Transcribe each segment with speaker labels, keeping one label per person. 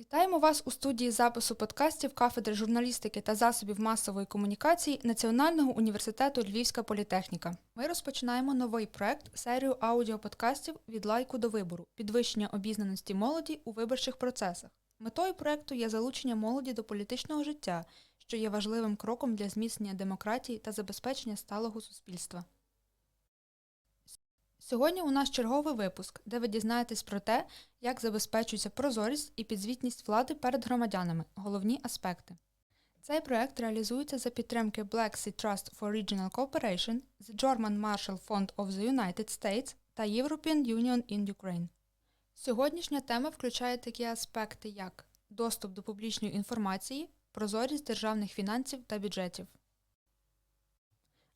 Speaker 1: Вітаємо вас у студії запису подкастів кафедри журналістики та засобів масової комунікації Національного університету Львівська політехніка. Ми розпочинаємо новий проект серію аудіоподкастів від лайку до вибору, підвищення обізнаності молоді у виборчих процесах. Метою проекту є залучення молоді до політичного життя, що є важливим кроком для зміцнення демократії та забезпечення сталого суспільства. Сьогодні у нас черговий випуск, де ви дізнаєтесь про те, як забезпечується прозорість і підзвітність влади перед громадянами головні аспекти. Цей проект реалізується за підтримки Black Sea Trust for Regional Cooperation, The German Marshall Fund of the United States та European Union in Ukraine. Сьогоднішня тема включає такі аспекти, як доступ до публічної інформації, прозорість державних фінансів та бюджетів.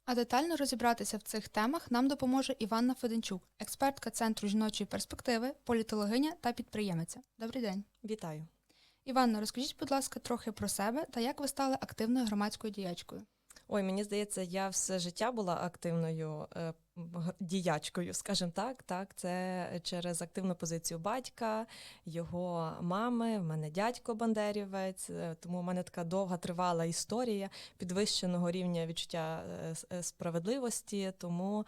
Speaker 1: А детально розібратися в цих темах нам допоможе Іванна Феденчук, експертка Центру жіночої перспективи, політологиня та підприємиця. Добрий день.
Speaker 2: Вітаю.
Speaker 1: Іванна, розкажіть, будь ласка, трохи про себе та як ви стали активною громадською діячкою.
Speaker 2: Ой, мені здається, я все життя була активною е, діячкою, скажімо так. Так, це через активну позицію батька, його мами. В мене дядько Бандерівець, е, тому в мене така довга тривала історія підвищеного рівня відчуття е, е, справедливості. Тому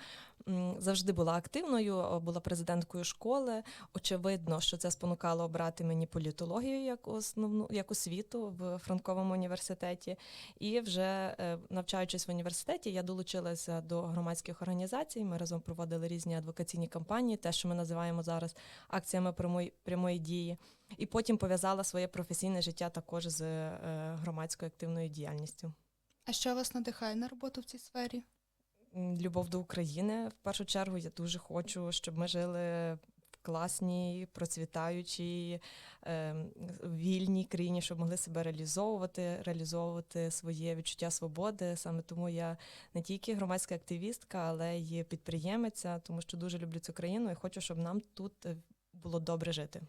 Speaker 2: завжди була активною, була президенткою школи. Очевидно, що це спонукало обрати мені політологію як основну як освіту в Франковому університеті. І вже навчаючись в університеті, я долучилася до громадських організацій. Ми разом проводили різні адвокаційні кампанії, те, що ми називаємо зараз акціями прямої, прямої дії. І потім пов'язала своє професійне життя також з е, громадською активною діяльністю.
Speaker 1: А що вас надихає на роботу в цій сфері?
Speaker 2: Любов до України. В першу чергу я дуже хочу, щоб ми жили класній, процвітаючій, е, вільній країні, щоб могли себе реалізовувати, реалізовувати своє відчуття свободи. Саме тому я не тільки громадська активістка, але й підприємиця, тому що дуже люблю цю країну і хочу, щоб нам тут е, було добре жити.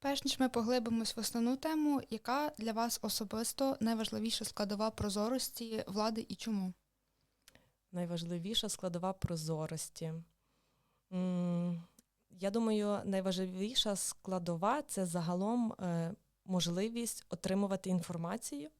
Speaker 1: Перш ніж ми поглибимось в основну тему, яка для вас особисто найважливіша складова прозорості влади і чому?
Speaker 2: Найважливіша складова прозорості. М, Я думаю, найважливіша складова це загалом е, можливість отримувати інформацію,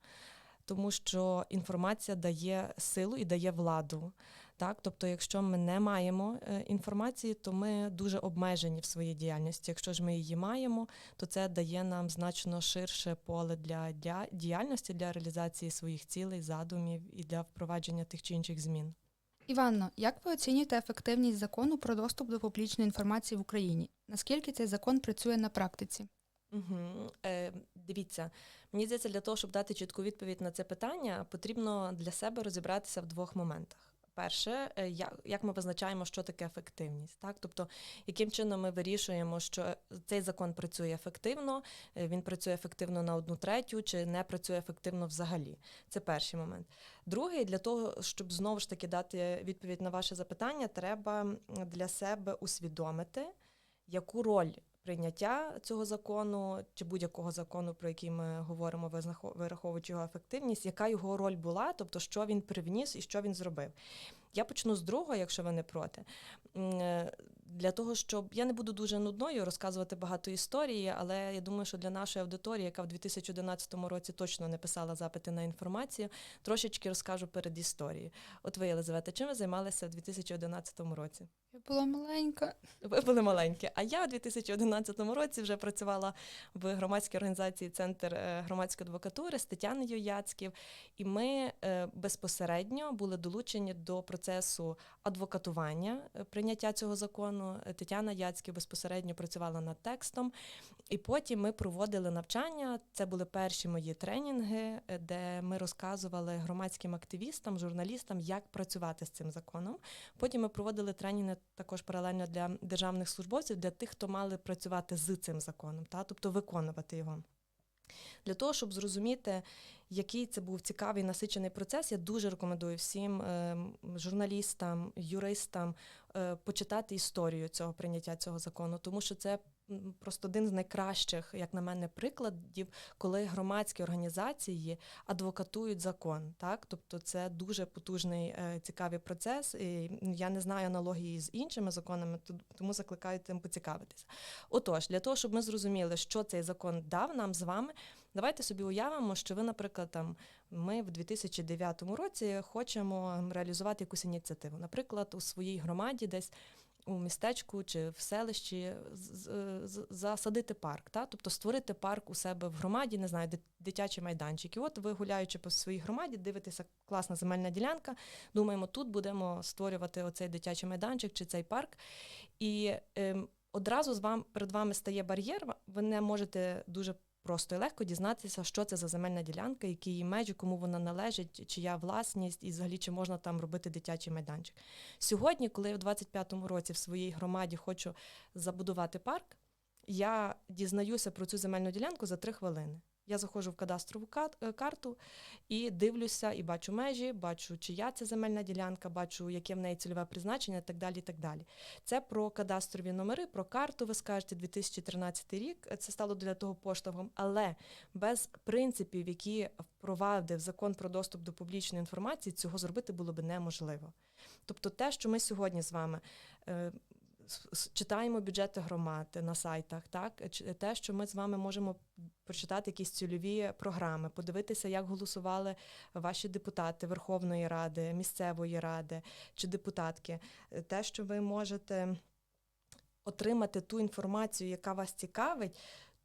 Speaker 2: тому що інформація дає силу і дає владу. Так? Тобто, якщо ми не маємо е, інформації, то ми дуже обмежені в своїй діяльності. Якщо ж ми її маємо, то це дає нам значно ширше поле для, для діяльності, для реалізації своїх цілей, задумів і для впровадження тих чи інших змін.
Speaker 1: Іванно, як ви оцінюєте ефективність закону про доступ до публічної інформації в Україні? Наскільки цей закон працює на практиці?
Speaker 2: Угу. Е, дивіться, мені здається, для того, щоб дати чітку відповідь на це питання, потрібно для себе розібратися в двох моментах. Перше, е, як, ми визначаємо, що таке ефективність, так тобто, яким чином ми вирішуємо, що цей закон працює ефективно, е, він працює ефективно на одну третю, чи не працює ефективно взагалі. Це перший момент. Другий, для того, щоб знову ж таки дати відповідь на ваше запитання, треба для себе усвідомити, яку роль прийняття цього закону чи будь-якого закону, про який ми говоримо, вираховуючи його ефективність, яка його роль була, тобто що він привніс і що він зробив. Я почну з другого, якщо ви не проти. Е, Для того, щоб я не буду дуже нудною розказувати багато історії, але я думаю, що для нашої аудиторії, яка в 2011 році точно не писала запити на інформацію, трошечки розкажу перед історією. От ви, Єлизавета, чим ви займалися в 2011 році?
Speaker 1: Я була маленька.
Speaker 2: Ви були маленькі. А я у 2011 році вже працювала в громадській організації Центр е, громадської адвокатури з Тетяною Яцьків, і ми е, безпосередньо були долучені до процесу адвокатування е, прийняття цього закону. Тетяна Яцьків безпосередньо працювала над текстом. І потім ми проводили навчання. Це були перші мої тренінги, де ми розказували громадським активістам, журналістам, як працювати з цим законом. Потім ми проводили тренінги також паралельно для державних службовців, для тих, хто мали працювати з цим законом, та тобто виконувати його. Для того, щоб зрозуміти, який це був цікавий насичений процес, я дуже рекомендую всім е, журналістам, юристам е, почитати історію цього прийняття цього закону, тому що це просто один з найкращих, як на мене, прикладів, коли громадські організації адвокатують закон. Так? Тобто це дуже потужний е, цікавий процес. І я не знаю аналогії з іншими законами, тому закликаю тим поцікавитися. Отож, для того, щоб ми зрозуміли, що цей закон дав нам з вами, давайте собі уявимо, що ви, наприклад, там ми в 2009 році хочемо реалізувати якусь ініціативу. Наприклад, у своїй громаді десь. У містечку чи в селищі з- засадити парк, та? тобто створити парк у себе в громаді, не знаю, дит- дитячий майданчик. І от ви гуляючи по своїй громаді, дивитеся класна земельна ділянка. Думаємо, тут будемо створювати оцей дитячий майданчик чи цей парк. І ем, одразу з вам перед вами стає бар'єр. Ви не можете дуже просто і легко дізнатися, що це за земельна ділянка, які її межі, кому вона належить, чия власність, і взагалі чи можна там робити дитячий майданчик. Сьогодні, коли я в 25-му році в своїй громаді хочу забудувати парк, я дізнаюся про цю земельну ділянку за три хвилини. Я заходжу в кадастрову е, карту і дивлюся, і бачу межі, бачу, чия це земельна ділянка, бачу, яке в неї цільове призначення, і так далі. І так далі. Це про кадастрові номери, про карту, ви скажете, 2013 рік. Це стало для того поштовхом, але без принципів, які впровадив закон про доступ до публічної інформації, цього зробити було би неможливо. Тобто, те, що ми сьогодні з вами. Читаємо бюджети громад на сайтах, так те, що ми з вами можемо прочитати якісь цільові програми, подивитися, як голосували ваші депутати Верховної Ради, місцевої ради чи депутатки, те, що ви можете отримати ту інформацію, яка вас цікавить.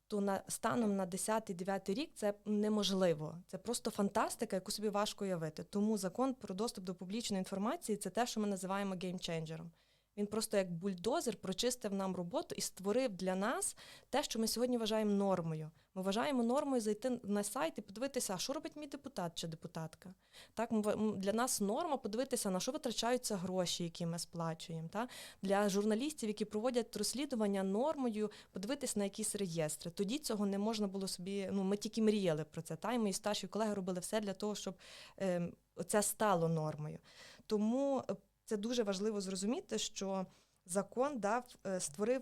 Speaker 2: То на станом на 10-9 рік це неможливо. Це просто фантастика, яку собі важко уявити. Тому закон про доступ до публічної інформації це те, що ми називаємо геймченджером. Він просто як бульдозер прочистив нам роботу і створив для нас те, що ми сьогодні вважаємо нормою. Ми вважаємо нормою зайти на сайт і подивитися, а що робить мій депутат чи депутатка. Так, для нас норма подивитися, на що витрачаються гроші, які ми сплачуємо. Та? Для журналістів, які проводять розслідування нормою, подивитися на якісь реєстри. Тоді цього не можна було собі. Ну, ми тільки мріяли про це. Та? І мої старші колеги робили все для того, щоб ем, це стало нормою. Тому е, це дуже важливо зрозуміти, що закон дав, е, створив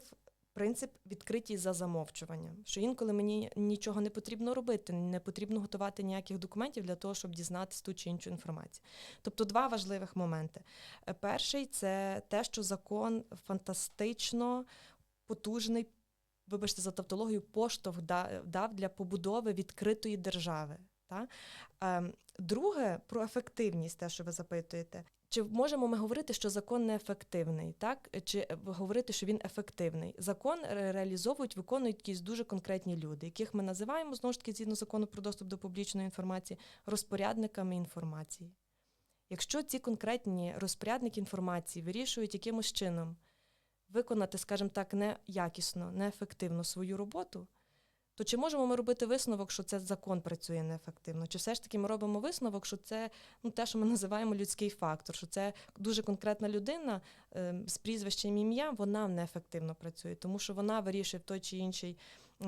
Speaker 2: принцип відкритість за замовчуванням. Що інколи мені нічого не потрібно робити, не потрібно готувати ніяких документів для того, щоб дізнатися ту чи іншу інформацію. Тобто два важливих моменти. Е, Перший це те, що закон фантастично потужний, вибачте за тавтологію, поштовх да- дав для побудови відкритої держави. Та? Ем, Друге про ефективність, те, що ви запитуєте. Чи можемо ми говорити, що закон неефективний, так? Чи е, говорити, що він ефективний? Закон реалізовують, виконують якісь дуже конкретні люди, яких ми називаємо знову ж таки згідно закону про доступ до публічної інформації розпорядниками інформації. Якщо ці конкретні розпорядники інформації вирішують якимось чином виконати, скажімо так, неякісно, неефективно свою роботу, то чи можемо ми робити висновок, що це закон працює неефективно? Чи все ж таки ми робимо висновок, що це ну, те, що ми називаємо людський фактор, що це дуже конкретна людина е, з прізвищем і ім'ям, вона неефективно працює, тому що вона вирішує в той чи інший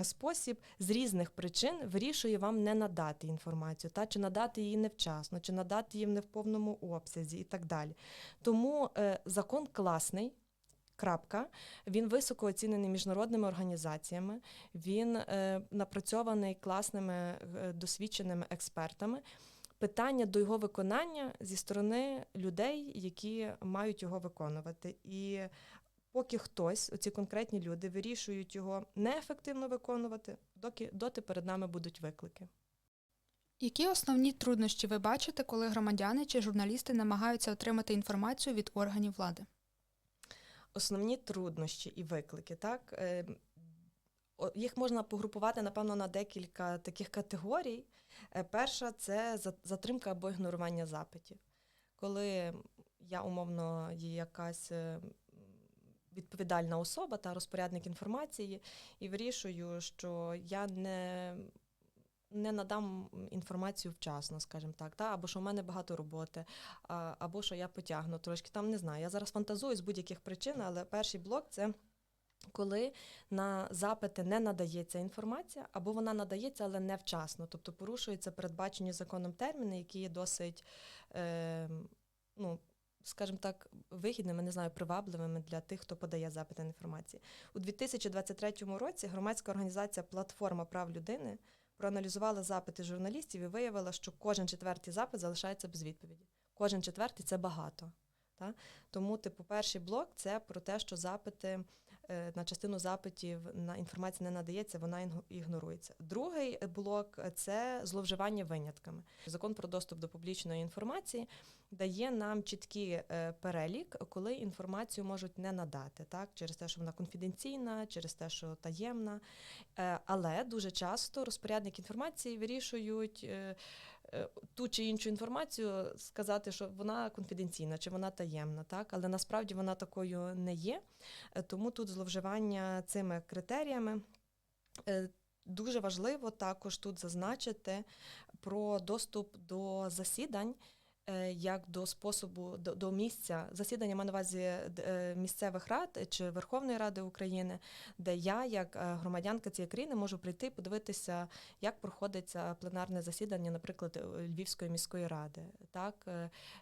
Speaker 2: спосіб з різних причин вирішує вам не надати інформацію, та чи надати її невчасно, чи надати її в повному обсязі і так далі. Тому е, закон класний. Крапка. Він високо оцінений міжнародними організаціями. Він е, напрацьований класними е, досвідченими експертами. Питання до його виконання зі сторони людей, які мають його виконувати. І поки хтось, оці конкретні люди, вирішують його неефективно виконувати, доки доти перед нами будуть виклики.
Speaker 1: Які основні труднощі ви бачите, коли громадяни чи журналісти намагаються отримати інформацію від органів влади?
Speaker 2: Основні труднощі і виклики, так е, їх можна погрупувати, напевно, на декілька таких категорій. Е, Перша це затримка або ігнорування запитів. Коли я умовно є якась е, відповідальна особа та розпорядник інформації, і вирішую, що я не. Не надам інформацію вчасно, скажімо так, та або що в мене багато роботи, або що я потягну трошки. Там не знаю. Я зараз фантазую з будь-яких причин, але перший блок це коли на запити не надається інформація, або вона надається, але не вчасно. Тобто порушуються передбачені законом терміни, які є досить е, ну, скажімо так, вигідними, не знаю, привабливими для тих, хто подає запити інформації. У 2023 році громадська організація Платформа прав людини проаналізувала запити журналістів і виявила, що кожен четвертий запит залишається без відповіді. Кожен четвертий це багато. Та? Тому, типу, перший блок це про те, що запити на частину запитів на інформація не надається, вона ігнорується. Другий блок це зловживання винятками. Закон про доступ до публічної інформації дає нам чіткий е, перелік, коли інформацію можуть не надати, так через те, що вона конфіденційна, через те, що таємна. Е, але дуже часто розпорядники інформації вирішують. Е, Ту чи іншу інформацію сказати, що вона конфіденційна чи вона таємна, так але насправді вона такою не є. Е, Тому тут зловживання цими критеріями. Е, Дуже важливо також тут зазначити про доступ до засідань. Е, Як до способу до, до місця засідання маю на увазі е, місцевих рад чи Верховної Ради України, де я, як е, громадянка цієї країни, можу прийти і подивитися, як проходиться пленарне засідання, наприклад, Львівської міської ради. Так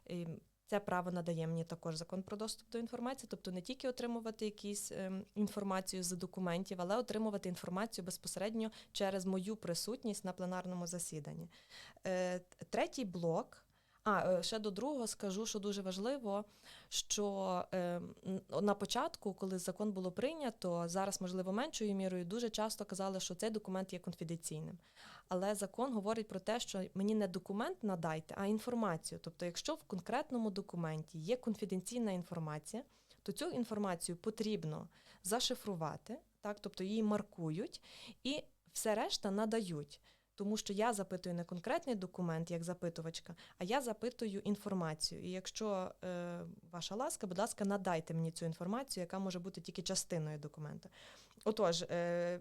Speaker 2: і це право надає мені також закон про доступ до інформації, тобто не тільки отримувати якісь ем, інформацію з документів, але отримувати інформацію безпосередньо через мою присутність на пленарному засіданні. Третій блок. А е, ще до другого скажу, що дуже важливо, що е, на початку, коли закон було прийнято, зараз можливо меншою мірою, дуже часто казали, що цей документ є конфіденційним. Але закон говорить про те, що мені не документ надайте, а інформацію. Тобто, якщо в конкретному документі є конфіденційна інформація, то цю інформацію потрібно зашифрувати, так, тобто її маркують, і все решта надають. Тому що я запитую не конкретний документ як запитувачка, а я запитую інформацію. І якщо е, ваша ласка, будь ласка, надайте мені цю інформацію, яка може бути тільки частиною документа. Отож, е,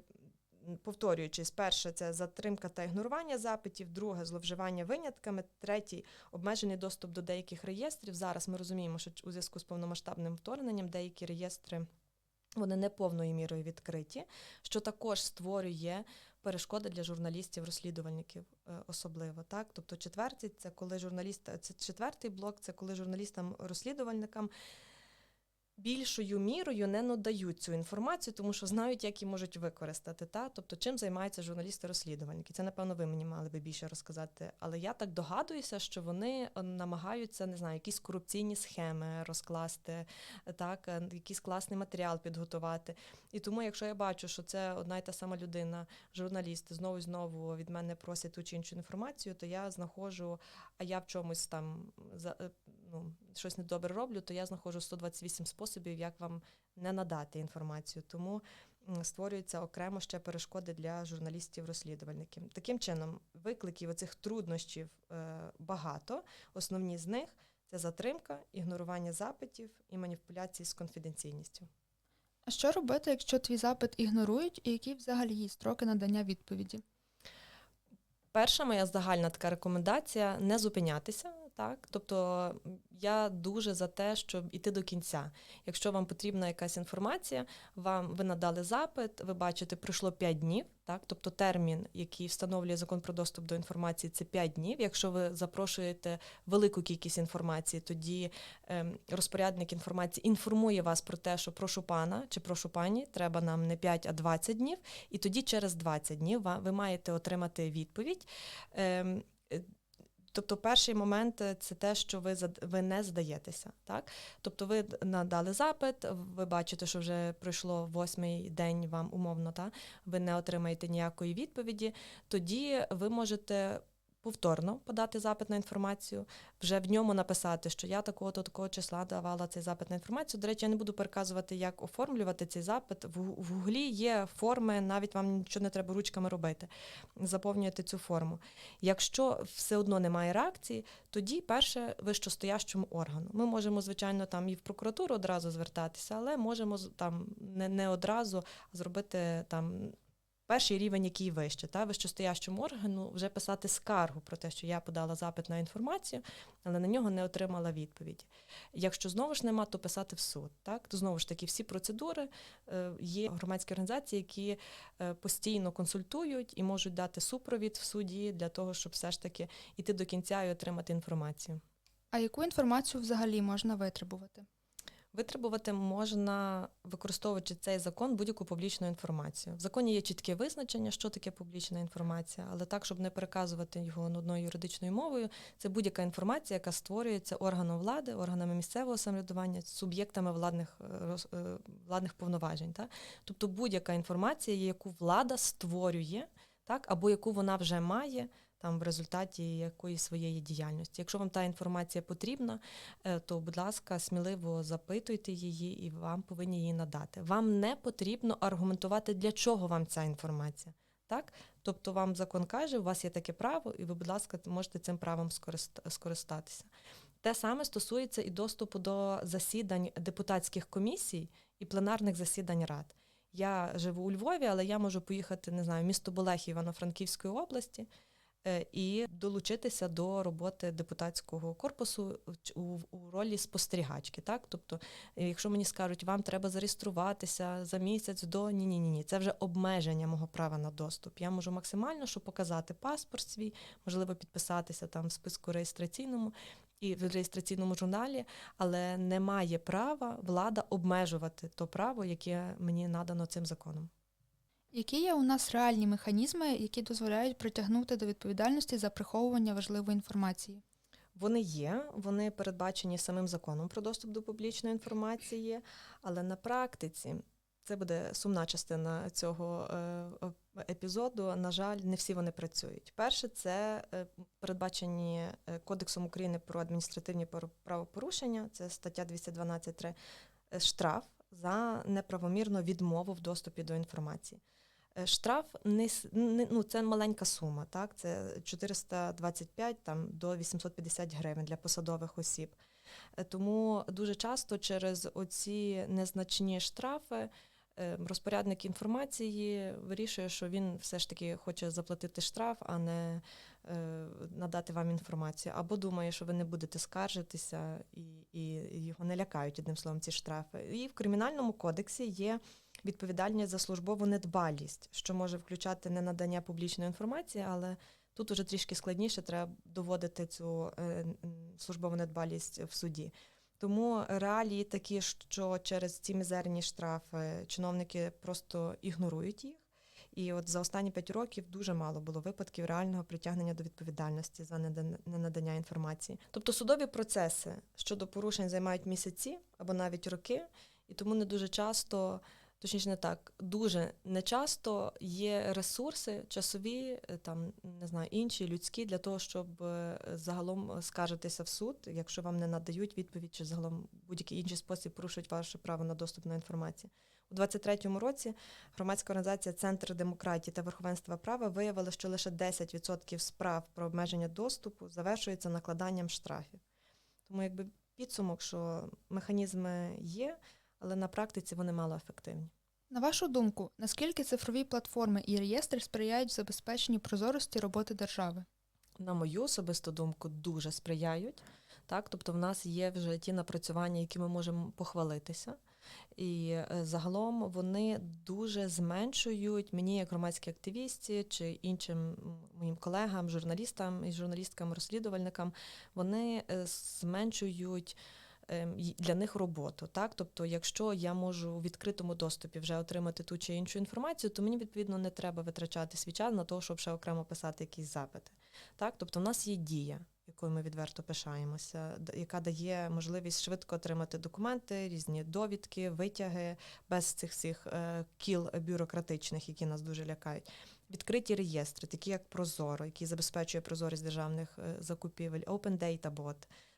Speaker 2: повторюючись, перше це затримка та ігнорування запитів, друге зловживання винятками, третій обмежений доступ до деяких реєстрів. Зараз ми розуміємо, що у зв'язку з повномасштабним вторгненням деякі реєстри. Вони не повною мірою відкриті, що також створює перешкоди для журналістів-розслідувальників е, особливо. Так? Тобто четвертий це коли журналіст, це четвертий блок, це коли журналістам-розслідувальникам більшою мірою не надають цю інформацію, тому що знають, як її можуть використати. Та? Тобто, чим займаються журналісти-розслідувальники. Це, напевно, ви мені мали би більше розказати. Але я так догадуюся, що вони е, намагаються, не знаю, якісь корупційні схеми розкласти, так, е, якийсь класний матеріал підготувати. І тому, якщо я бачу, що це одна й та сама людина, журналісти, знову і знову від мене просять ту чи іншу інформацію, то я знаходжу, а я в чомусь там е, ну, щось недобре роблю, то я знаходжу 128 способів, як вам не надати інформацію. Тому створюються окремо ще перешкоди для журналістів-розслідувальників. Таким чином, викликів оцих труднощів е, багато. Основні з них це затримка, ігнорування запитів і маніпуляції з конфіденційністю.
Speaker 1: А що робити, якщо твій запит ігнорують, і які взагалі є строки надання відповіді?
Speaker 2: Перша моя загальна така рекомендація не зупинятися. Так, тобто я дуже за те, щоб іти до кінця. Якщо вам потрібна якась інформація, вам ви надали запит, ви бачите, пройшло 5 днів. Так, тобто термін, який встановлює закон про доступ до інформації, це 5 днів. Якщо ви запрошуєте велику кількість інформації, тоді ем, розпорядник інформації інформує вас про те, що прошу пана чи прошу пані, треба нам не 5, а 20 днів. І тоді через 20 днів ви маєте отримати відповідь. Тобто, перший момент е, це те, що ви ви не здаєтеся. Так? Тобто, ви надали запит, ви бачите, що вже пройшло восьмий день вам умовно, та? ви не отримаєте ніякої відповіді. Тоді ви можете повторно подати запит на інформацію, вже в ньому написати, що я такого-то такого числа давала цей запит на інформацію. До речі, я не буду переказувати, як оформлювати цей запит. В, Гуглі є форми, навіть вам нічого не треба ручками робити. Заповнюєте цю форму. Якщо все одно немає реакції, тоді перше вищостоящому органу. Ми можемо, звичайно, там і в прокуратуру одразу звертатися, але можемо там не, не одразу зробити там. Перший рівень, який вище, та вищостоящому органу вже писати скаргу про те, що я подала запит на інформацію, але на нього не отримала відповіді. Якщо знову ж нема, то писати в суд. Так то знову ж таки всі процедури е, є громадські організації, які е, постійно консультують і можуть дати супровід в суді для того, щоб все ж таки іти до кінця і отримати інформацію.
Speaker 1: А яку інформацію взагалі можна витребувати?
Speaker 2: Витребувати можна, використовуючи цей закон, будь-яку публічну інформацію. В законі є чітке визначення, що таке публічна інформація, але так, щоб не переказувати його нудною юридичною мовою, це будь-яка інформація, яка створюється органом влади, органами місцевого самоврядування, суб'єктами владних, е, е, владних повноважень. Так? Тобто будь-яка інформація, яку влада створює, так, або яку вона вже має там в результаті якоїсь своєї діяльності. Якщо вам та інформація потрібна, е, то, будь ласка, сміливо запитуйте її, і вам повинні її надати. Вам не потрібно аргументувати, для чого вам ця інформація. Так? Тобто вам закон каже, у вас є таке право, і ви, будь ласка, можете цим правом скористатися. Те саме стосується і доступу до засідань депутатських комісій і пленарних засідань рад. Я живу у Львові, але я можу поїхати, не знаю, в місто Болехів Івано-Франківської області і долучитися до роботи депутатського корпусу у, ролі спостерігачки. Так? Тобто, е, якщо мені скажуть, вам треба зареєструватися за місяць до ні, ні, ні, ні, це вже обмеження мого права на доступ. Я можу максимально що показати паспорт свій, можливо, підписатися там в списку реєстраційному і в реєстраційному журналі, але не має права влада обмежувати то право, яке мені надано цим законом.
Speaker 1: Які є у нас реальні механізми, які дозволяють притягнути до відповідальності за приховування важливої інформації?
Speaker 2: Вони є, вони передбачені самим законом про доступ до публічної інформації, але на практиці це буде сумна частина цього е, епізоду. На жаль, не всі вони працюють. Перше, це е, передбачені е, Кодексом України про адміністративні пор- правопорушення, це стаття 212.3, е, штраф за неправомірну відмову в доступі до інформації. Е, Штраф не, не ну, це маленька сума, так? Це 425 там, до 850 гривень для посадових осіб. Е, Тому дуже часто через оці незначні штрафи е, розпорядник інформації вирішує, що він все ж таки хоче заплатити штраф, а не надати вам інформацію. Або думає, що ви не будете скаржитися і, і його не лякають одним словом ці штрафи. І в кримінальному кодексі є відповідальність за службову недбалість, що може включати не надання публічної інформації, але тут уже трішки складніше треба доводити цю е, службову недбалість в суді. Тому реалії такі, що через ці мізерні штрафи чиновники просто ігнорують їх. І от за останні п'ять років дуже мало було випадків реального притягнення до відповідальності за ненадання інформації. Тобто судові процеси щодо порушень займають місяці або навіть роки, і тому не дуже часто, точніше не так, дуже нечасто є ресурси часові, е, там не знаю, інші людські для того, щоб е, загалом скаржитися в суд, якщо вам не надають відповідь, чи загалом будь-який інший спосіб порушують ваше право на доступ до інформації. У 23-му році громадська організація Центр демократії та верховенства права виявила, що лише 10% справ про обмеження доступу завершується накладанням штрафів. Тому якби підсумок, що механізми є, але на практиці вони мало ефективні.
Speaker 1: На вашу думку, наскільки цифрові платформи і реєстри сприяють забезпеченню прозорості роботи держави?
Speaker 2: на мою особисту думку, дуже сприяють. Так, тобто в нас є вже ті напрацювання, які ми можемо похвалитися. І е, загалом вони дуже зменшують мені, як громадській активісті чи іншим моїм колегам, журналістам і журналісткам, розслідувальникам, вони е, зменшують для них роботу. Так? Тобто, якщо я можу у відкритому доступі вже отримати ту чи іншу інформацію, то мені відповідно не треба витрачати свій час на те, щоб ще окремо писати якісь запити. Так? Тобто, в нас є дія, якою ми відверто пишаємося, яка дає можливість швидко отримати документи, різні довідки, витяги без цих всіх е, кіл бюрократичних, які нас дуже лякають. Відкриті реєстри, такі як Прозоро, який забезпечує прозорість державних е, закупівель, Open Data Bot,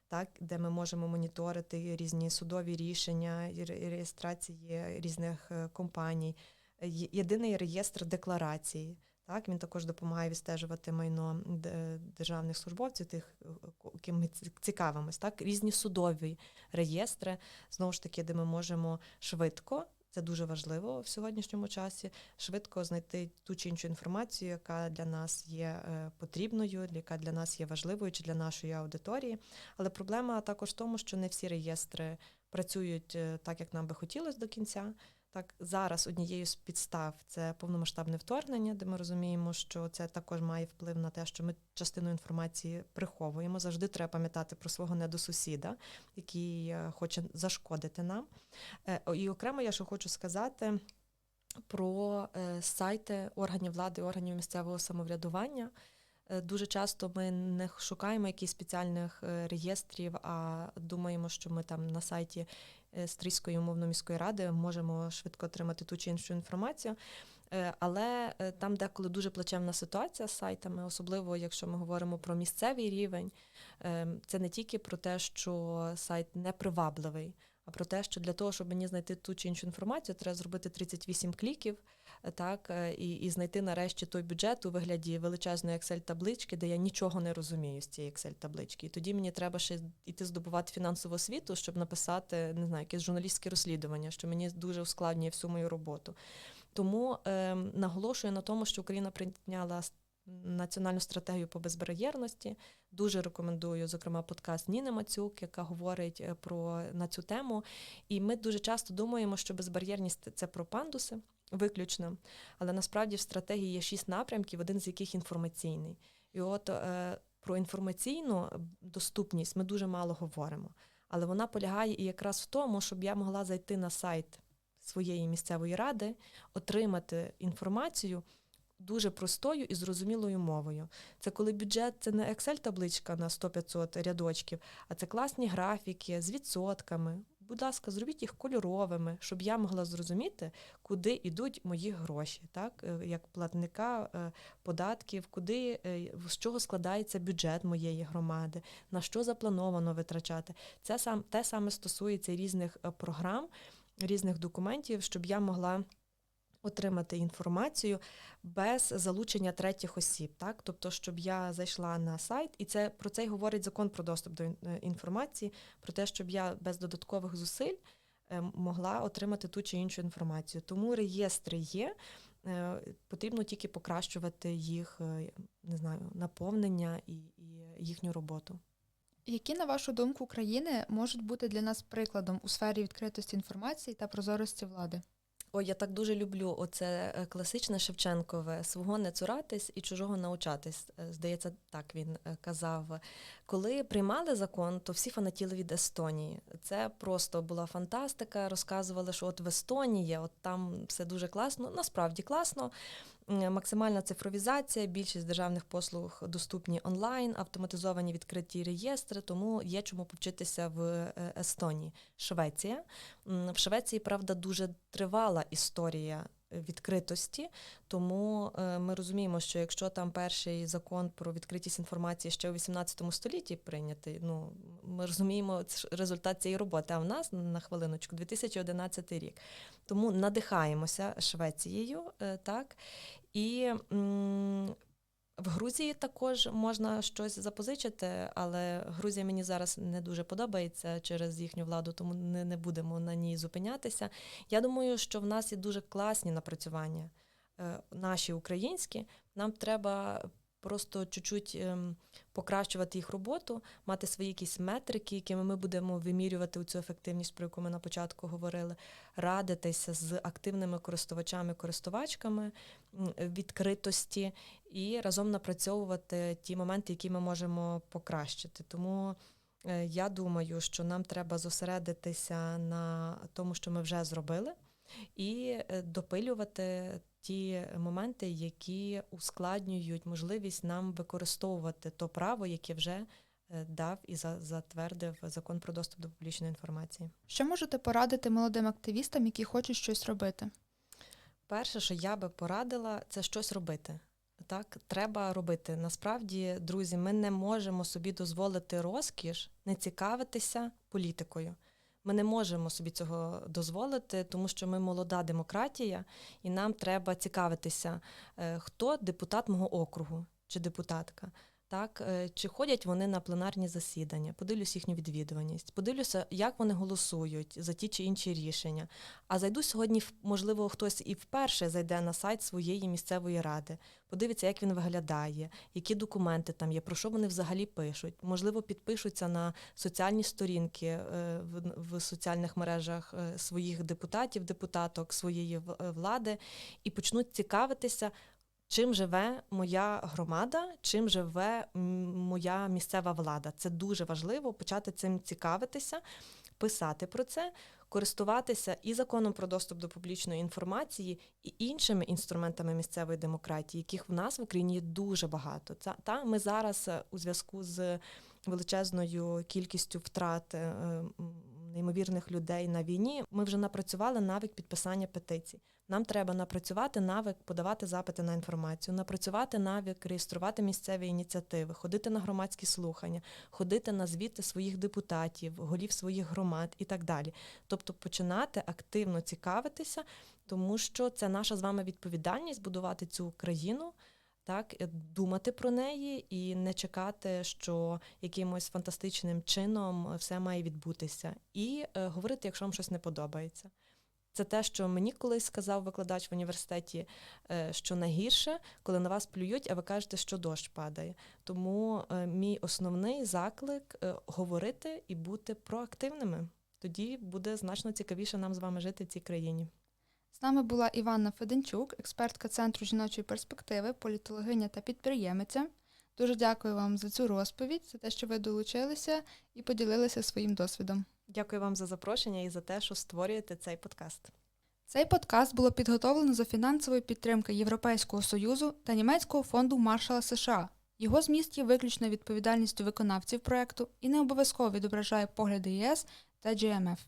Speaker 2: так, де ми можемо моніторити різні судові рішення, реєстрації різних е, компаній. Єдиний реєстр декларацій. Так, він також допомагає відстежувати майно державних службовців, тих, ким ми ці- цікавимось. Так, різні судові реєстри, знову ж таки, де ми можемо швидко. Це дуже важливо в сьогоднішньому часі. Швидко знайти ту чи іншу інформацію, яка для нас є е, потрібною, яка для нас є важливою чи для нашої аудиторії. Але проблема також в тому, що не всі реєстри працюють е, так, як нам би хотілося до кінця. Так, зараз однією з підстав це повномасштабне вторгнення, де ми розуміємо, що це також має вплив на те, що ми частину інформації приховуємо. Завжди треба пам'ятати про свого недосусіда, який е, хоче зашкодити нам. Е, І окремо я ще хочу сказати про е, сайти органів влади, органів місцевого самоврядування. Дуже часто ми не шукаємо якихось спеціальних реєстрів, а думаємо, що ми там на сайті е, Стрийської умовно-міської ради можемо швидко отримати ту чи іншу інформацію. Е, Але е, там деколи дуже плачевна ситуація з сайтами, особливо якщо ми говоримо про місцевий рівень. Це не тільки про те, що сайт непривабливий, а про те, що для того, щоб мені знайти ту чи іншу інформацію, треба зробити 38 кліків, так, е, і, і знайти нарешті той бюджет у вигляді величезної Excel-таблички, де я нічого не розумію з цієї Excel-таблички. І тоді мені треба ще йти здобувати фінансову освіту, щоб написати не знаю, якесь журналістське розслідування, що мені дуже ускладнює всю мою роботу. Тому е, наголошую на тому, що Україна прийняла національну стратегію по безбар'єрності. Дуже рекомендую, зокрема, подкаст Ніни Мацюк, яка говорить е, про на цю тему. І ми дуже часто думаємо, що безбар'єрність це про пандуси виключно. Але насправді в стратегії є шість напрямків, один з яких інформаційний. І от е, про інформаційну доступність ми дуже мало говоримо. Але вона полягає і якраз в тому, щоб я могла зайти на сайт своєї місцевої ради, отримати інформацію дуже простою і зрозумілою мовою. Це коли бюджет це не Excel-табличка на 100-500 рядочків, а це класні графіки з відсотками. Будь ласка, зробіть їх кольоровими, щоб я могла зрозуміти, куди йдуть мої гроші, так е, як платника е, податків, куди е, з чого складається бюджет моєї громади, на що заплановано витрачати. Це сам те саме стосується різних програм, різних документів, щоб я могла отримати інформацію без залучення третіх осіб, так тобто, щоб я зайшла на сайт, і це про це й говорить закон про доступ до е, інформації, про те, щоб я без додаткових зусиль е, могла отримати ту чи іншу інформацію. Тому реєстри є. е, Потрібно тільки покращувати їх, не знаю, наповнення і, і їхню роботу.
Speaker 1: Які, на вашу думку, країни можуть бути для нас прикладом у сфері відкритості інформації та прозорості влади?
Speaker 2: Ой, я так дуже люблю оце е, класичне Шевченкове свого не цуратись і чужого научатись. Е, Здається, так він е, казав. Коли приймали закон, то всі фанатіли від Естонії. Це просто була фантастика. Розказували, що от в Естонії, от там все дуже класно. Насправді класно. Максимальна цифровізація, більшість державних послуг доступні онлайн, автоматизовані відкриті реєстри, тому є чому повчитися в е, Естонії. Швеція. В Швеції, правда, дуже тривала історія відкритості, тому е, ми розуміємо, що якщо там перший закон про відкритість інформації ще у 18 столітті прийнятий, ну ми розуміємо результат цієї роботи. А в нас на хвилиночку 2011 рік. Тому надихаємося Швецією, е, так і. м, в Грузії також можна щось запозичити, але Грузія мені зараз не дуже подобається через їхню владу, тому не, не будемо на ній зупинятися. Я думаю, що в нас є дуже класні напрацювання, е, наші українські. Нам треба просто чуть-чуть ем, покращувати їх роботу, мати свої якісь метрики, якими ми будемо вимірювати цю ефективність, про яку ми на початку говорили, радитися з активними користувачами, користувачками відкритості і разом напрацьовувати ті моменти, які ми можемо покращити. Тому е, я думаю, що нам треба зосередитися на тому, що ми вже зробили, і е, допилювати ті моменти, які ускладнюють можливість нам використовувати то право, яке вже е, дав і за- затвердив закон про доступ до публічної інформації.
Speaker 1: Що можете порадити молодим активістам, які хочуть щось робити?
Speaker 2: Перше, що я би порадила, це щось робити. Так, треба робити. Насправді, друзі, ми не можемо собі дозволити розкіш не цікавитися політикою. Ми не можемо собі цього дозволити, тому що ми молода демократія, і нам треба цікавитися, е, хто депутат мого округу чи депутатка. Так, е, чи ходять вони на пленарні засідання, подивлюсь їхню відвідуваність, подивлюся, як вони голосують за ті чи інші рішення. А зайду сьогодні, можливо, хтось і вперше зайде на сайт своєї місцевої ради, подивиться, як він виглядає, які документи там є, про що вони взагалі пишуть. Можливо, підпишуться на соціальні сторінки е, в, соціальних мережах е, своїх депутатів, депутаток своєї влади і почнуть цікавитися. Чим живе моя громада, чим живе моя місцева влада? Це дуже важливо почати цим цікавитися, писати про це, користуватися і законом про доступ до публічної інформації, і іншими інструментами місцевої демократії, яких в нас в Україні є дуже багато. Це та ми зараз е, у зв'язку з величезною кількістю втрат е, неймовірних людей на війні. Ми вже напрацювали навик підписання петицій. Нам треба напрацювати навик подавати запити на інформацію, напрацювати навик реєструвати місцеві ініціативи, ходити на громадські слухання, ходити на звіти своїх депутатів, голів своїх громад і так далі. Тобто починати активно цікавитися, тому що це наша з вами відповідальність будувати цю країну. Так, е, думати про неї і не чекати, що якимось фантастичним чином все має відбутися, і е, говорити, якщо вам щось не подобається. Це те, що мені колись сказав викладач в університеті, е, що найгірше, коли на вас плюють, а ви кажете, що дощ падає. Тому е, мій основний заклик е, говорити і бути проактивними. Тоді буде значно цікавіше нам з вами жити в цій країні.
Speaker 1: З нами була Іванна Феденчук, експертка Центру жіночої перспективи, політологиня та підприємиця. Дуже дякую вам за цю розповідь, за те, що ви долучилися і поділилися своїм досвідом.
Speaker 2: Дякую вам за запрошення і за те, що створюєте цей подкаст.
Speaker 1: Цей подкаст було підготовлено за фінансової підтримки Європейського Союзу та німецького фонду Маршала США. Його зміст є виключно відповідальністю виконавців проекту і не обов'язково відображає погляди ЄС та GMF.